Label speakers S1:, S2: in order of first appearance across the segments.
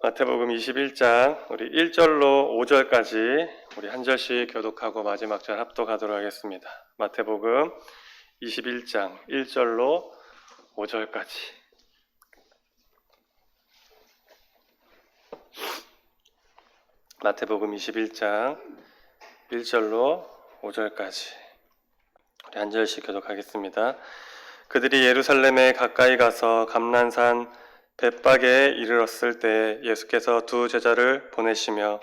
S1: 마태복음 21장 우리 1절로 5절까지 우리 한 절씩 교독하고 마지막 절 합독하도록 하겠습니다. 마태복음 21장 1절로 5절까지 마태복음 21장 1절로 5절까지 우리 한 절씩 교독하겠습니다. 그들이 예루살렘에 가까이 가서 감난산 벳박에 이르렀을 때 예수께서 두 제자를 보내시며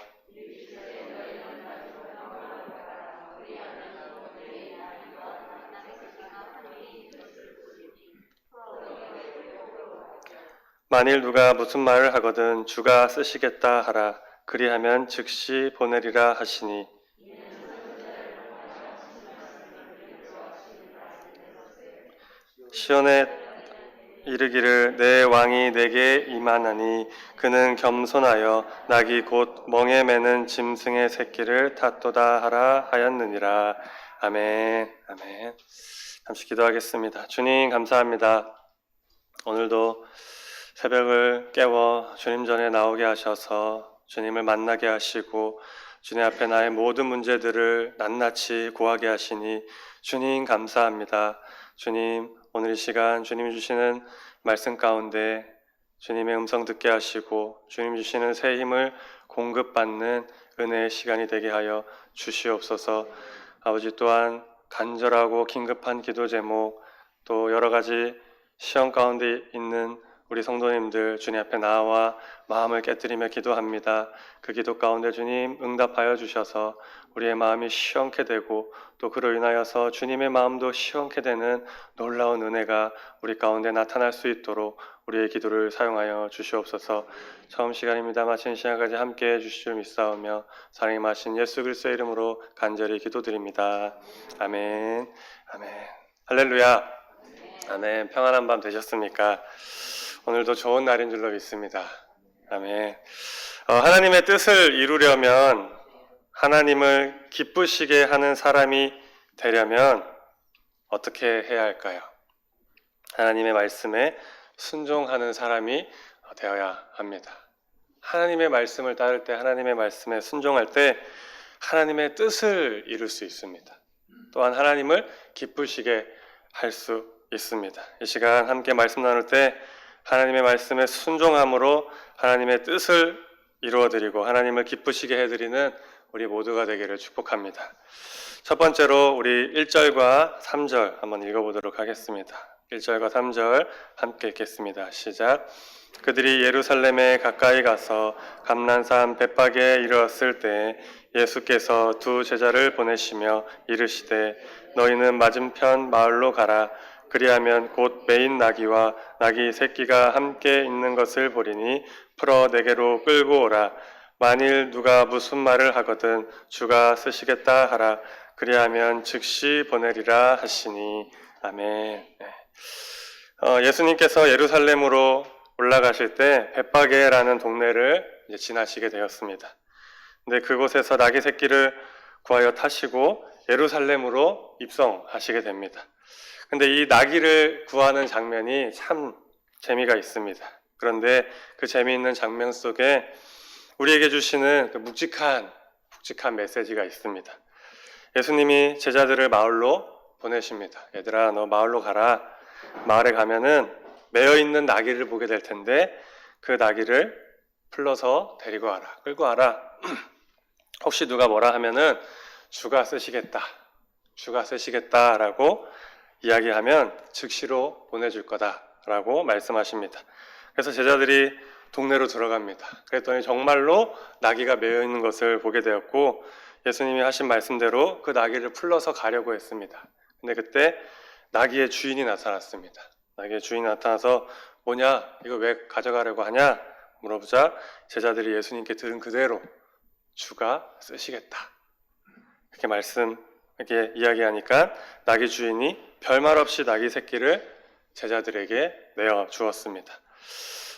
S1: 만일 누가 무슨 말을 하거든 주가 쓰시겠다 하라. 그리하면 즉시 보내리라 하시니. 시온에 이르기를 내 왕이 내게 임하나니 그는 겸손하여 낙이 곧 멍에 매는 짐승의 새끼를 탓도다 하라 하였느니라. 아멘. 아멘. 잠시 기도하겠습니다. 주님 감사합니다. 오늘도 새벽을 깨워 주님 전에 나오게 하셔서 주님을 만나게 하시고 주님 앞에 나의 모든 문제들을 낱낱이 고하게 하시니 주님 감사합니다. 주님 오늘 이 시간 주님이 주시는 말씀 가운데 주님의 음성 듣게 하시고 주님 주시는 새 힘을 공급받는 은혜의 시간이 되게 하여 주시옵소서. 아버지 또한 간절하고 긴급한 기도 제목 또 여러 가지 시험 가운데 있는 우리 성도님들 주님 앞에 나와 마음을 깨뜨리며 기도합니다. 그 기도 가운데 주님 응답하여 주셔서 우리의 마음이 시원케 되고 또 그로 인하여서 주님의 마음도 시원케 되는 놀라운 은혜가 우리 가운데 나타날 수 있도록 우리의 기도를 사용하여 주시옵소서. 처음 시간입니다. 마친 시간까지 함께 해 주실 줄 믿사오며 사랑이 마신 예수 그리스도의 이름으로 간절히 기도드립니다. 아멘. 아멘. 할렐루야. 아멘. 평안한 밤 되셨습니까? 오늘도 좋은 날인 줄로 믿습니다. 아멘. 어, 하나님의 뜻을 이루려면 하나님을 기쁘시게 하는 사람이 되려면 어떻게 해야 할까요? 하나님의 말씀에 순종하는 사람이 되어야 합니다. 하나님의 말씀을 따를 때, 하나님의 말씀에 순종할 때 하나님의 뜻을 이룰 수 있습니다. 또한 하나님을 기쁘시게 할 수 있습니다. 이 시간 함께 말씀 나눌 때 하나님의 말씀에 순종함으로 하나님의 뜻을 이루어 드리고 하나님을 기쁘시게 해드리는 우리 모두가 되기를 축복합니다. 첫 번째로 우리 1절과 3절 한번 읽어보도록 하겠습니다. 1절과 3절 함께 읽겠습니다. 시작. 그들이 예루살렘에 가까이 가서 감난산 벳박에 이르렀을 때 예수께서 두 제자를 보내시며 이르시되 너희는 맞은편 마을로 가라 그리하면 곧 메인 나귀와 나귀 새끼가 함께 있는 것을 보리니 풀어 내게로 끌고 오라 만일 누가 무슨 말을 하거든 주가 쓰시겠다 하라 그리하면 즉시 보내리라 하시니 아멘. 네. 어, 예수님께서 예루살렘으로 올라가실 때 벳바게라는 동네를 지나시게 되었습니다. 근데 그곳에서 나귀 새끼를 구하여 타시고 예루살렘으로 입성하시게 됩니다. 근데 이 나귀를 구하는 장면이 참 재미가 있습니다. 그런데 그 재미있는 장면 속에 우리에게 주시는 그 묵직한 묵직한 메시지가 있습니다. 예수님이 제자들을 마을로 보내십니다. 얘들아, 너 마을로 가라. 마을에 가면은 매여 있는 나귀를 보게 될 텐데 그 나귀를 풀러서 데리고 와라. 끌고 와라. 혹시 누가 뭐라 하면은 주가 쓰시겠다. 주가 쓰시겠다라고 이야기하면 즉시로 보내줄 거다라고 말씀하십니다. 그래서 제자들이 동네로 들어갑니다. 그랬더니 정말로 나귀가 매여 있는 것을 보게 되었고 예수님이 하신 말씀대로 그 나귀를 풀러서 가려고 했습니다. 근데 그때 나귀의 주인이 나타났습니다. 나귀의 주인이 나타나서 뭐냐? 이거 왜 가져가려고 하냐? 물어보자 제자들이 예수님께 들은 그대로 주가 쓰시겠다. 그렇게 말씀 이렇게 이야기하니까 나귀 주인이 별말 없이 나귀 새끼를 제자들에게 내어 주었습니다.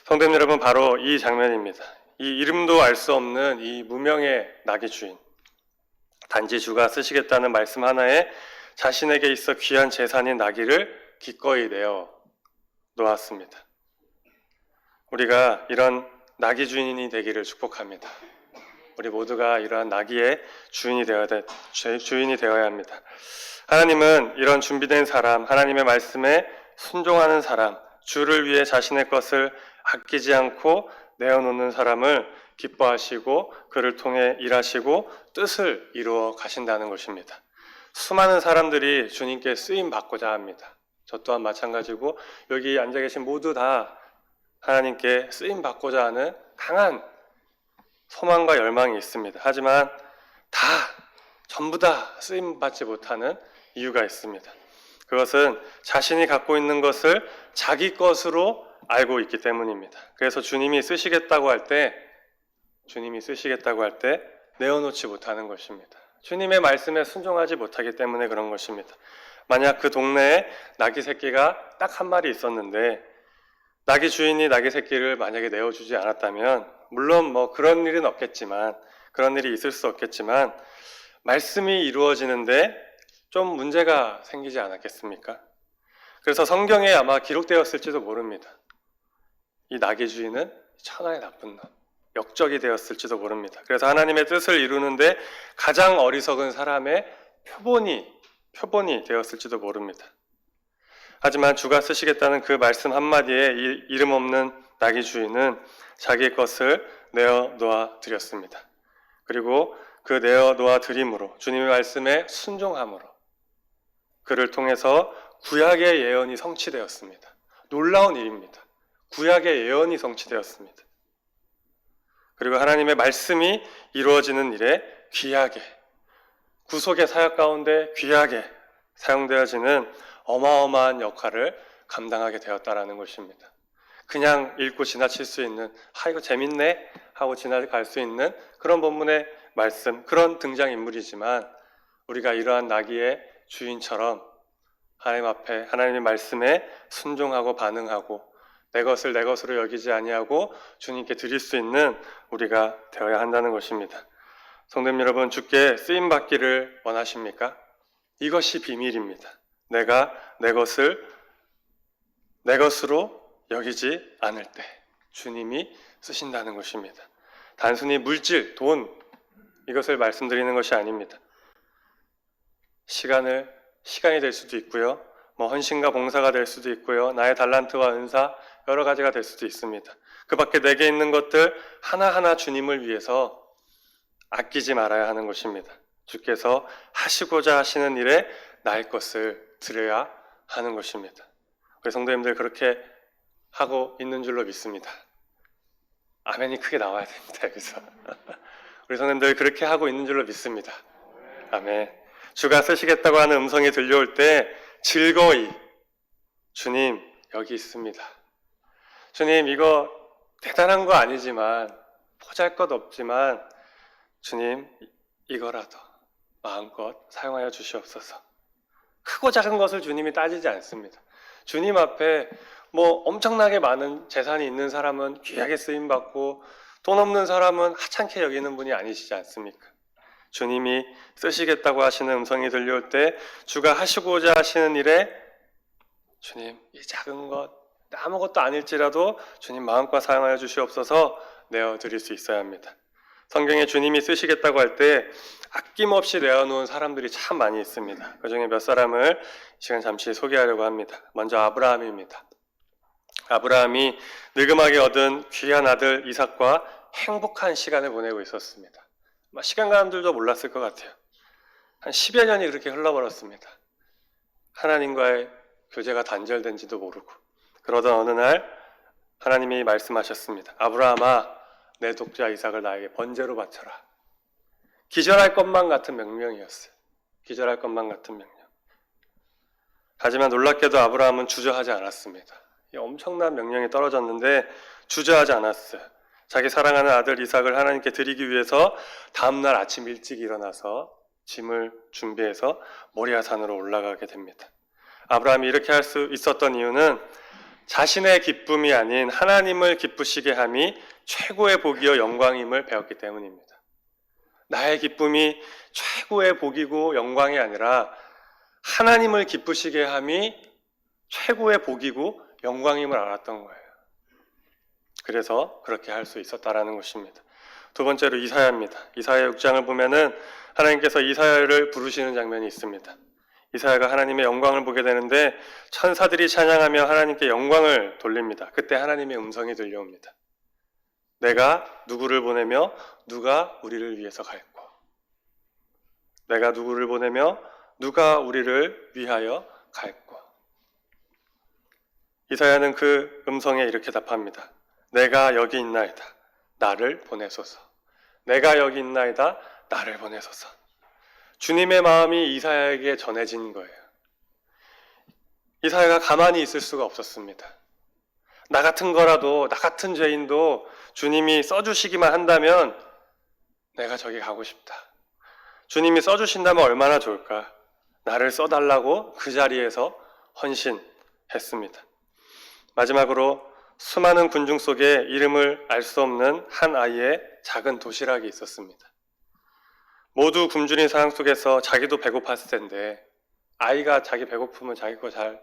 S1: 성도님 여러분 바로 이 장면입니다. 이 이름도 알 수 없는 이 무명의 나귀 주인. 단지 주가 쓰시겠다는 말씀 하나에 자신에게 있어 귀한 재산인 나귀를 기꺼이 내어 놓았습니다. 우리가 이런 낙이 주인이 되기를 축복합니다. 우리 모두가 이러한 낙이의 주인이 되어야 돼, 주- 주인이 되어야 합니다. 하나님은 이런 준비된 사람, 하나님의 말씀에 순종하는 사람, 주를 위해 자신의 것을 아끼지 않고 내어놓는 사람을 기뻐하시고 그를 통해 일하시고 뜻을 이루어 가신다는 것입니다. 수많은 사람들이 주님께 쓰임 받고자 합니다. 저 또한 마찬가지고 여기 앉아 계신 모두 다 하나님께 쓰임 받고자 하는 강한 소망과 열망이 있습니다. 하지만 다 전부 다 쓰임 받지 못하는 이유가 있습니다. 그것은 자신이 갖고 있는 것을 자기 것으로 알고 있기 때문입니다. 그래서 주님이 쓰시겠다고 할 때, 주님이 쓰시겠다고 할 때 내어놓지 못하는 것입니다. 주님의 말씀에 순종하지 못하기 때문에 그런 것입니다. 만약 그 동네에 낙이 새끼가 딱 한 마리 있었는데, 낙이 주인이 낙이 새끼를 만약에 내어주지 않았다면, 물론 뭐 그런 일은 없겠지만, 그런 일이 있을 수 없겠지만, 말씀이 이루어지는데 좀 문제가 생기지 않았겠습니까? 그래서 성경에 아마 기록되었을지도 모릅니다. 이 낙의 주인은 천하의 나쁜 놈, 역적이 되었을지도 모릅니다. 그래서 하나님의 뜻을 이루는데 가장 어리석은 사람의 표본이, 표본이 되었을지도 모릅니다. 하지만 주가 쓰시겠다는 그 말씀 한마디에 이 이름 없는 낙의 주인은 자기 것을 내어 놓아 드렸습니다. 그리고 그 내어 놓아 드림으로 주님의 말씀에 순종함으로 그를 통해서 구약의 예언이 성취되었습니다. 놀라운 일입니다. 구약의 예언이 성취되었습니다. 그리고 하나님의 말씀이 이루어지는 일에 귀하게 구속의 사역 가운데 귀하게 사용되어지는 어마어마한 역할을 감당하게 되었다라는 것입니다. 그냥 읽고 지나칠 수 있는 아 이거 재밌네 하고 지나갈 수 있는 그런 본문의 말씀 그런 등장 인물이지만 우리가 이러한 나귀의 주인처럼 하나님 앞에 하나님의 말씀에 순종하고 반응하고 내 것을 내 것으로 여기지 아니하고 주님께 드릴 수 있는 우리가 되어야 한다는 것입니다. 성도님 여러분 주께 쓰임 받기를 원하십니까? 이것이 비밀입니다. 내가 내 것을 내 것으로 여기지 않을 때 주님이 쓰신다는 것입니다. 단순히 물질, 돈 이것을 말씀드리는 것이 아닙니다. 시간을 시간이 될 수도 있고요. 뭐 헌신과 봉사가 될 수도 있고요. 나의 달란트와 은사 여러 가지가 될 수도 있습니다. 그 밖에 내게 있는 것들 하나하나 주님을 위해서 아끼지 말아야 하는 것입니다. 주께서 하시고자 하시는 일에 나의 것을 드려야 하는 것입니다. 우리 성도님들 그렇게 하고 있는 줄로 믿습니다. 아멘이 크게 나와야 됩니다. 여기서 우리 성도님들 그렇게 하고 있는 줄로 믿습니다. 아멘. 주가 쓰시겠다고 하는 음성이 들려올 때 즐거이 주님 여기 있습니다. 주님 이거 대단한 거 아니지만 포잘 것 없지만 주님 이거라도 마음껏 사용하여 주시옵소서. 크고 작은 것을 주님이 따지지 않습니다. 주님 앞에 뭐 엄청나게 많은 재산이 있는 사람은 귀하게 쓰임 받고 돈 없는 사람은 하찮게 여기는 분이 아니시지 않습니까? 주님이 쓰시겠다고 하시는 음성이 들려올 때 주가 하시고자 하시는 일에 주님 이 작은 것 아무것도 아닐지라도 주님 마음껏 사용하여 주시옵소서 내어 드릴 수 있어야 합니다. 성경에 주님이 쓰시겠다고 할 때 아낌없이 내어놓은 사람들이 참 많이 있습니다. 그 중에 몇 사람을 이 시간 잠시 소개하려고 합니다. 먼저 아브라함입니다. 아브라함이 늙음하게 얻은 귀한 아들 이삭과 행복한 시간을 보내고 있었습니다. 시간 가는들도 몰랐을 것 같아요. 한 10여 년이 그렇게 흘러버렸습니다. 하나님과의 교제가 단절된지도 모르고 그러던 어느 날 하나님이 말씀하셨습니다. 아브라함아 내 독자 이삭을 나에게 번제로 바쳐라. 기절할 것만 같은 명령이었어요. 기절할 것만 같은 명령. 하지만 놀랍게도 아브라함은 주저하지 않았습니다. 이 엄청난 명령이 떨어졌는데 주저하지 않았어요. 자기 사랑하는 아들 이삭을 하나님께 드리기 위해서 다음날 아침 일찍 일어나서 짐을 준비해서 모리아산으로 올라가게 됩니다. 아브라함이 이렇게 할 수 있었던 이유는 자신의 기쁨이 아닌 하나님을 기쁘시게 함이 최고의 복이요 영광임을 배웠기 때문입니다. 나의 기쁨이 최고의 복이고 영광이 아니라 하나님을 기쁘시게 함이 최고의 복이고 영광임을 알았던 거예요. 그래서 그렇게 할 수 있었다라는 것입니다. 두 번째로 이사야입니다. 이사야 6장을 보면은 하나님께서 이사야를 부르시는 장면이 있습니다. 이사야가 하나님의 영광을 보게 되는데 천사들이 찬양하며 하나님께 영광을 돌립니다. 그때 하나님의 음성이 들려옵니다. 내가 누구를 보내며 누가 우리를 위해서 갈고 내가 누구를 보내며 누가 우리를 위하여 갈고 이사야는 그 음성에 이렇게 답합니다. 내가 여기 있나이다. 나를 보내소서. 내가 여기 있나이다. 나를 보내소서. 주님의 마음이 이사야에게 전해진 거예요. 이사야가 가만히 있을 수가 없었습니다. 나 같은 거라도, 나 같은 죄인도 주님이 써주시기만 한다면 내가 저기 가고 싶다. 주님이 써주신다면 얼마나 좋을까. 나를 써달라고 그 자리에서 헌신했습니다. 마지막으로 수많은 군중 속에 이름을 알 수 없는 한 아이의 작은 도시락이 있었습니다. 모두 굶주린 상황 속에서 자기도 배고팠을 텐데 아이가 자기 배고픔을 자기 거 잘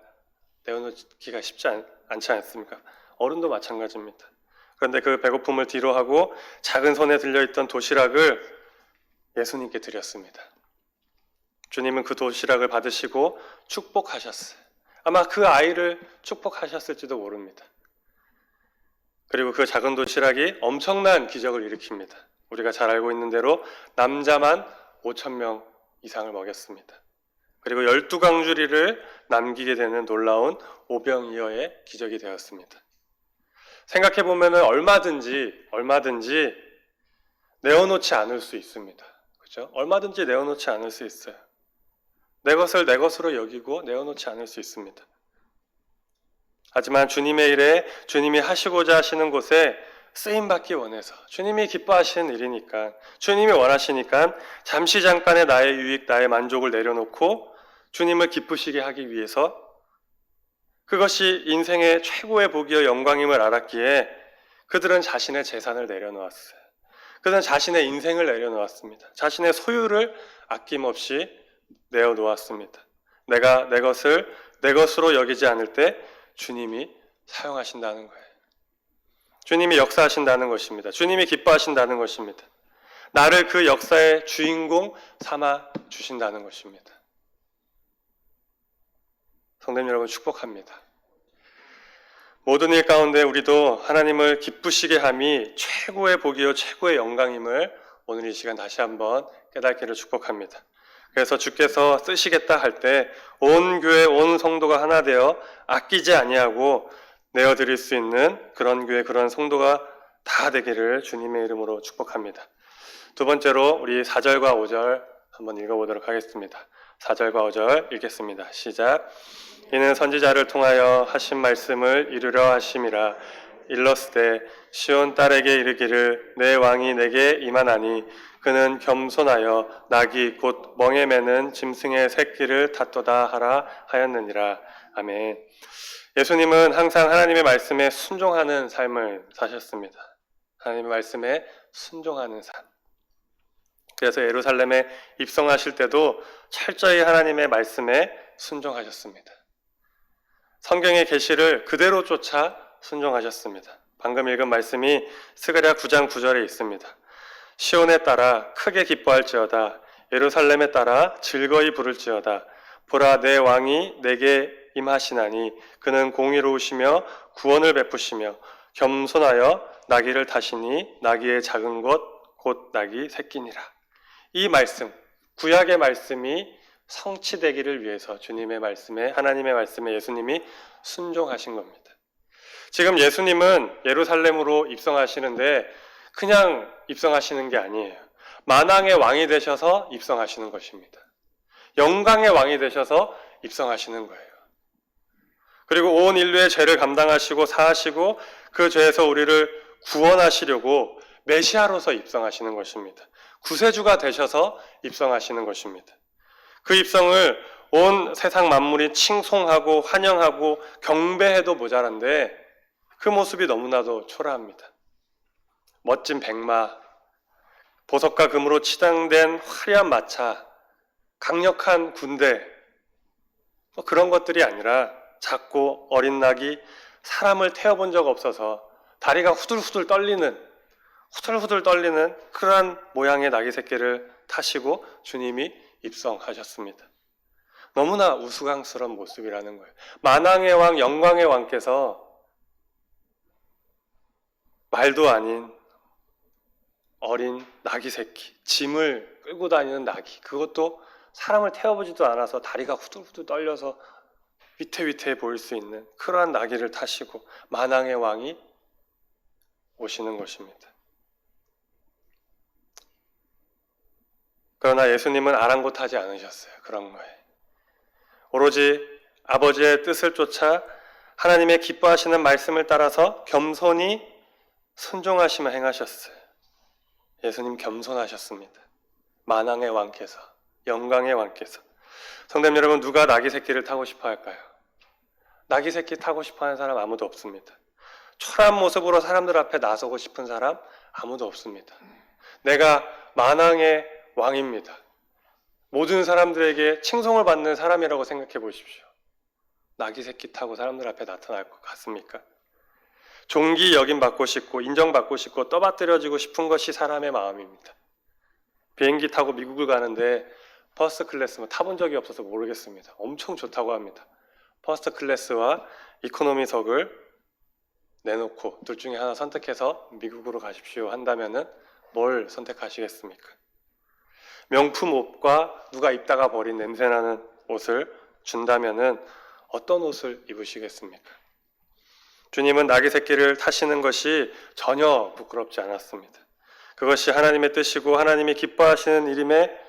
S1: 내어놓기가 쉽지 않, 않지 않습니까? 어른도 마찬가지입니다. 그런데 그 배고픔을 뒤로 하고 작은 손에 들려있던 도시락을 예수님께 드렸습니다. 주님은 그 도시락을 받으시고 축복하셨어요. 아마 그 아이를 축복하셨을지도 모릅니다. 그리고 그 작은 도시락이 엄청난 기적을 일으킵니다. 우리가 잘 알고 있는 대로 남자만 5천 명 이상을 먹였습니다. 그리고 12강주리를 남기게 되는 놀라운 오병이어의 기적이 되었습니다. 생각해 보면 얼마든지 얼마든지 내어놓지 않을 수 있습니다. 그렇죠? 얼마든지 내어놓지 않을 수 있어요. 내 것을 내 것으로 여기고 내어놓지 않을 수 있습니다. 하지만 주님의 일에 주님이 하시고자 하시는 곳에 쓰임 받기 원해서 주님이 기뻐하시는 일이니까 주님이 원하시니까 잠시 잠깐의 나의 유익, 나의 만족을 내려놓고 주님을 기쁘시게 하기 위해서 그것이 인생의 최고의 복이요 영광임을 알았기에 그들은 자신의 재산을 내려놓았어요. 그들은 자신의 인생을 내려놓았습니다. 자신의 소유를 아낌없이 내어놓았습니다. 내가 내 것을 내 것으로 여기지 않을 때 주님이 사용하신다는 거예요. 주님이 역사하신다는 것입니다. 주님이 기뻐하신다는 것입니다. 나를 그 역사의 주인공 삼아 주신다는 것입니다. 성도님 여러분 축복합니다. 모든 일 가운데 우리도 하나님을 기쁘시게 함이 최고의 복이요 최고의 영광임을 오늘 이 시간 다시 한번 깨닫기를 축복합니다. 그래서 주께서 쓰시겠다 할 때 온 교회 온 성도가 하나 되어 아끼지 아니하고 내어 드릴 수 있는 그런 교회 그런 성도가 다 되기를 주님의 이름으로 축복합니다. 두 번째로 우리 4절과 5절 한번 읽어 보도록 하겠습니다. 4절과 5절 읽겠습니다. 시작. 이는 선지자를 통하여 하신 말씀을 이루려 하심이라 일렀을 때 시온 딸에게 이르기를 내 왕이 내게 임하나니 그는 겸손하여 낙이 곧 멍에 매는 짐승의 새끼를 다투다 하라 하였느니라. 아멘. 예수님은 항상 하나님의 말씀에 순종하는 삶을 사셨습니다. 하나님의 말씀에 순종하는 삶. 그래서 예루살렘에 입성하실 때도 철저히 하나님의 말씀에 순종하셨습니다. 성경의 계시를 그대로 쫓아 순종하셨습니다. 방금 읽은 말씀이 스가랴 9장 9절에 있습니다. 시온에 따라 크게 기뻐할지어다 예루살렘에 따라 즐거이 부를지어다 보라 내 왕이 내게 임하시나니 그는 공의로우시며 구원을 베푸시며 겸손하여 나귀를 타시니 나귀의 작은 것 곧 나귀 새끼니라. 이 말씀 구약의 말씀이 성취되기를 위해서 주님의 말씀에 하나님의 말씀에 예수님이 순종하신 겁니다. 지금 예수님은 예루살렘으로 입성하시는데 그냥 입성하시는 게 아니에요. 만왕의 왕이 되셔서 입성하시는 것입니다. 영광의 왕이 되셔서 입성하시는 거예요. 그리고 온 인류의 죄를 감당하시고 사하시고 그 죄에서 우리를 구원하시려고 메시아로서 입성하시는 것입니다. 구세주가 되셔서 입성하시는 것입니다. 그 입성을 온 세상 만물이 칭송하고 환영하고 경배해도 모자란데 그 모습이 너무나도 초라합니다. 멋진 백마, 보석과 금으로 치장된 화려한 마차, 강력한 군대, 뭐 그런 것들이 아니라 작고 어린 낙이 사람을 태워본 적 없어서 다리가 후들후들 떨리는 후들후들 떨리는 그러한 모양의 나귀 새끼를 타시고 주님이 입성하셨습니다. 너무나 우스꽝스러운 모습이라는 거예요. 만왕의 왕, 영광의 왕께서 말도 아닌 어린 나귀 새끼, 짐을 끌고 다니는 나귀, 그것도 사람을 태워보지도 않아서 다리가 후들후들 떨려서 위태위태해 보일 수 있는 그러한 나귀를 타시고 만왕의 왕이 오시는 것입니다. 그러나 예수님은 아랑곳하지 않으셨어요. 그런 거에. 오로지 아버지의 뜻을 쫓아 하나님의 기뻐하시는 말씀을 따라서 겸손히 순종하시며 행하셨어요. 예수님 겸손하셨습니다. 만왕의 왕께서, 영광의 왕께서. 성대님 여러분, 누가 나귀 새끼를 타고 싶어 할까요? 나귀 새끼 타고 싶어 하는 사람 아무도 없습니다. 초라한 모습으로 사람들 앞에 나서고 싶은 사람 아무도 없습니다. 내가 만왕의 왕입니다. 모든 사람들에게 칭송을 받는 사람이라고 생각해 보십시오. 나귀 새끼 타고 사람들 앞에 나타날 것 같습니까? 종기 여김 받고 싶고 인정받고 싶고 떠받들여지고 싶은 것이 사람의 마음입니다. 비행기 타고 미국을 가는데 퍼스트 클래스만 타본 적이 없어서 모르겠습니다. 엄청 좋다고 합니다. 퍼스트 클래스와 이코노미석을 내놓고 둘 중에 하나 선택해서 미국으로 가십시오 한다면은 뭘 선택하시겠습니까? 명품 옷과 누가 입다가 버린 냄새나는 옷을 준다면은 어떤 옷을 입으시겠습니까? 주님은 나귀 새끼를 타시는 것이 전혀 부끄럽지 않았습니다. 그것이 하나님의 뜻이고 하나님이 기뻐하시는 일임에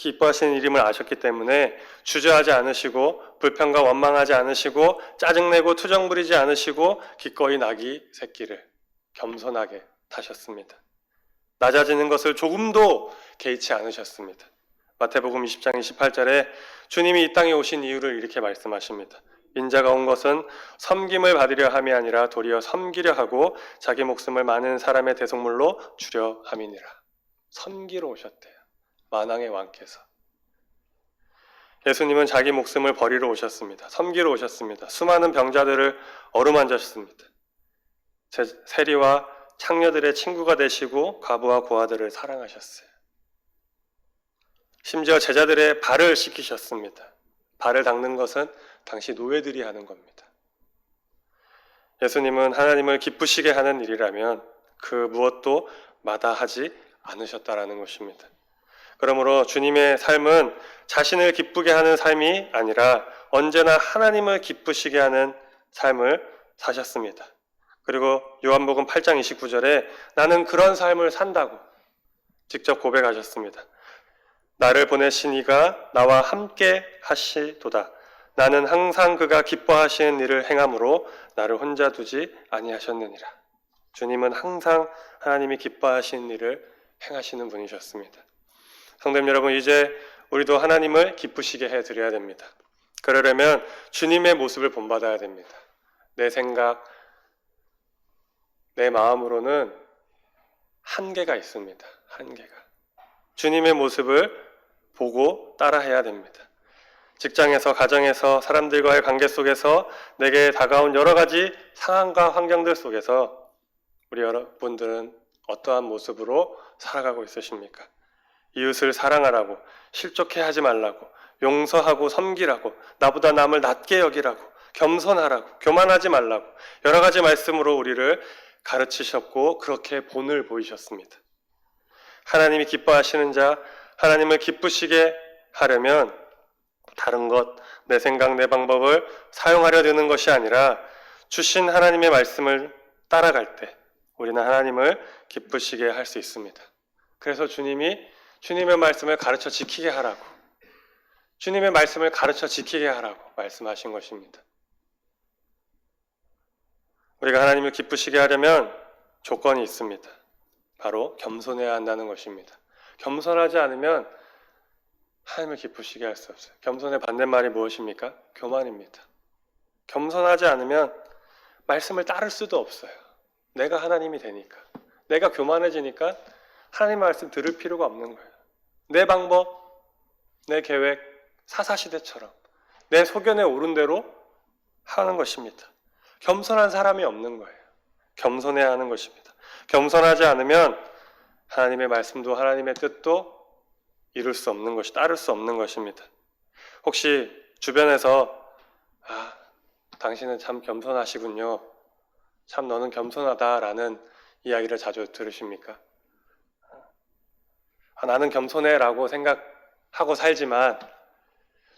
S1: 기뻐하시는 일임을 아셨기 때문에 주저하지 않으시고 불평과 원망하지 않으시고 짜증내고 투정 부리지 않으시고 기꺼이 나귀 새끼를 겸손하게 타셨습니다. 낮아지는 것을 조금도 개의치 않으셨습니다. 마태복음 20장 28절에 주님이 이 땅에 오신 이유를 이렇게 말씀하십니다. 인자가 온 것은 섬김을 받으려 함이 아니라 도리어 섬기려 하고 자기 목숨을 많은 사람의 대속물로 주려 함이니라. 섬기러 오셨대요. 만왕의 왕께서. 예수님은 자기 목숨을 버리러 오셨습니다. 섬기러 오셨습니다. 수많은 병자들을 어루만졌습니다. 제- 세리와 창녀들의 친구가 되시고 과부와 고아들을 사랑하셨어요. 심지어 제자들의 발을 씻기셨습니다. 발을 닦는 것은 당시 노예들이 하는 겁니다. 예수님은 하나님을 기쁘시게 하는 일이라면 그 무엇도 마다하지 않으셨다라는 것입니다. 그러므로 주님의 삶은 자신을 기쁘게 하는 삶이 아니라 언제나 하나님을 기쁘시게 하는 삶을 사셨습니다. 그리고 요한복음 8장 29절에 나는 그런 삶을 산다고 직접 고백하셨습니다. 나를 보내신 이가 나와 함께 하시도다. 나는 항상 그가 기뻐하시는 일을 행함으로 나를 혼자 두지 아니하셨느니라. 주님은 항상 하나님이 기뻐하시는 일을 행하시는 분이셨습니다. 성도님 여러분, 이제 우리도 하나님을 기쁘시게 해 드려야 됩니다. 그러려면 주님의 모습을 본받아야 됩니다. 내 생각, 내 마음으로는 한계가 있습니다. 한계가. 주님의 모습을 보고 따라해야 됩니다. 직장에서, 가정에서, 사람들과의 관계 속에서 내게 다가온 여러 가지 상황과 환경들 속에서 우리 여러분들은 어떠한 모습으로 살아가고 있으십니까? 이웃을 사랑하라고, 실족해 하지 말라고, 용서하고 섬기라고, 나보다 남을 낮게 여기라고, 겸손하라고, 교만하지 말라고, 여러 가지 말씀으로 우리를 가르치셨고, 그렇게 본을 보이셨습니다. 하나님이 기뻐하시는 자, 하나님을 기쁘시게 하려면 다른 것, 내 생각, 내 방법을 사용하려 드는 것이 아니라 주신 하나님의 말씀을 따라갈 때 우리는 하나님을 기쁘시게 할 수 있습니다. 그래서 주님이 주님의 말씀을 가르쳐 지키게 하라고, 주님의 말씀을 가르쳐 지키게 하라고 말씀하신 것입니다. 우리가 하나님을 기쁘시게 하려면 조건이 있습니다. 바로 겸손해야 한다는 것입니다. 겸손하지 않으면 하나님을 기쁘시게 할 수 없어요. 겸손의 반대말이 무엇입니까? 교만입니다. 겸손하지 않으면 말씀을 따를 수도 없어요. 내가 하나님이 되니까. 내가 교만해지니까 하나님 말씀 들을 필요가 없는 거예요. 내 방법, 내 계획, 사사시대처럼 내 소견에 오른 대로 하는 것입니다. 겸손한 사람이 없는 거예요. 겸손해야 하는 것입니다. 겸손하지 않으면 하나님의 말씀도 하나님의 뜻도 이룰 수 없는 것이 따를 수 없는 것입니다. 혹시 주변에서 아, 당신은 참 겸손하시군요. 참 너는 겸손하다라는 이야기를 자주 들으십니까? 아, 나는 겸손해라고 생각하고 살지만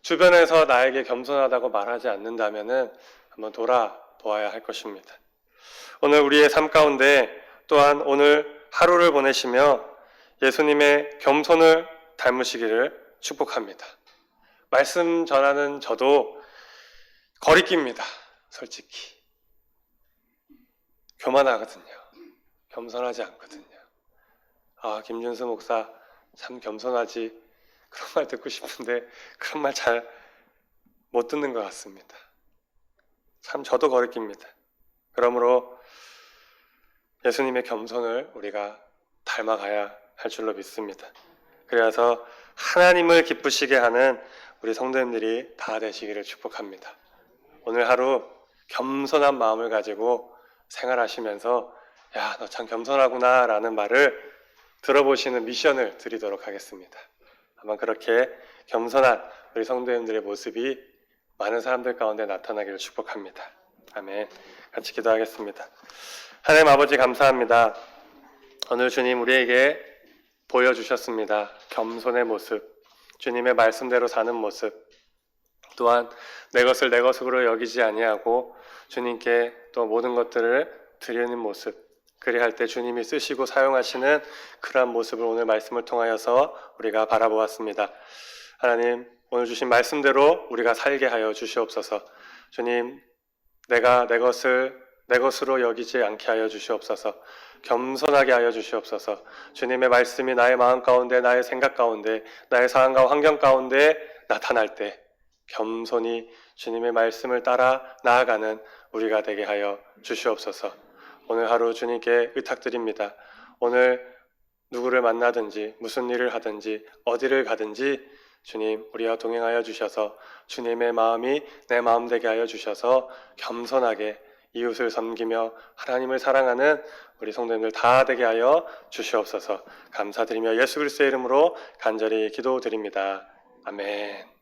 S1: 주변에서 나에게 겸손하다고 말하지 않는다면은 한번 돌아보아야 할 것입니다. 오늘 우리의 삶 가운데 또한 오늘 하루를 보내시며 예수님의 겸손을 닮으시기를 축복합니다. 말씀 전하는 저도 거리낍니다. 솔직히. 교만하거든요. 겸손하지 않거든요. 아, 김준수 목사 참 겸손하지. 그런 말 듣고 싶은데 그런 말 잘 못 듣는 것 같습니다. 참 저도 거리낍니다. 그러므로 예수님의 겸손을 우리가 닮아가야 할 줄로 믿습니다. 그래서 하나님을 기쁘시게 하는 우리 성도님들이 다 되시기를 축복합니다. 오늘 하루 겸손한 마음을 가지고 생활하시면서 야, 너 참 겸손하구나 라는 말을 들어보시는 미션을 드리도록 하겠습니다. 아마 그렇게 겸손한 우리 성도님들의 모습이 많은 사람들 가운데 나타나기를 축복합니다. 아멘. 같이 기도하겠습니다. 하나님 아버지 감사합니다. 오늘 주님 우리에게 보여주셨습니다. 겸손의 모습, 주님의 말씀대로 사는 모습, 또한 내 것을 내 것으로 여기지 아니하고 주님께 또 모든 것들을 드리는 모습, 그리할 때 주님이 쓰시고 사용하시는 그러한 모습을 오늘 말씀을 통하여서 우리가 바라보았습니다. 하나님, 오늘 주신 말씀대로 우리가 살게 하여 주시옵소서. 주님, 내가 내 것을 내 것으로 여기지 않게 하여 주시옵소서. 겸손하게 하여 주시옵소서. 주님의 말씀이 나의 마음 가운데, 나의 생각 가운데, 나의 상황과 환경 가운데 나타날 때 겸손히 주님의 말씀을 따라 나아가는 우리가 되게 하여 주시옵소서. 오늘 하루 주님께 의탁드립니다. 오늘 누구를 만나든지 무슨 일을 하든지 어디를 가든지 주님 우리와 동행하여 주셔서 주님의 마음이 내 마음 되게 하여 주셔서 겸손하게 이웃을 섬기며 하나님을 사랑하는 우리 성도님들 다 되게 하여 주시옵소서 감사드리며 예수 그리스도의 이름으로 간절히 기도드립니다. 아멘.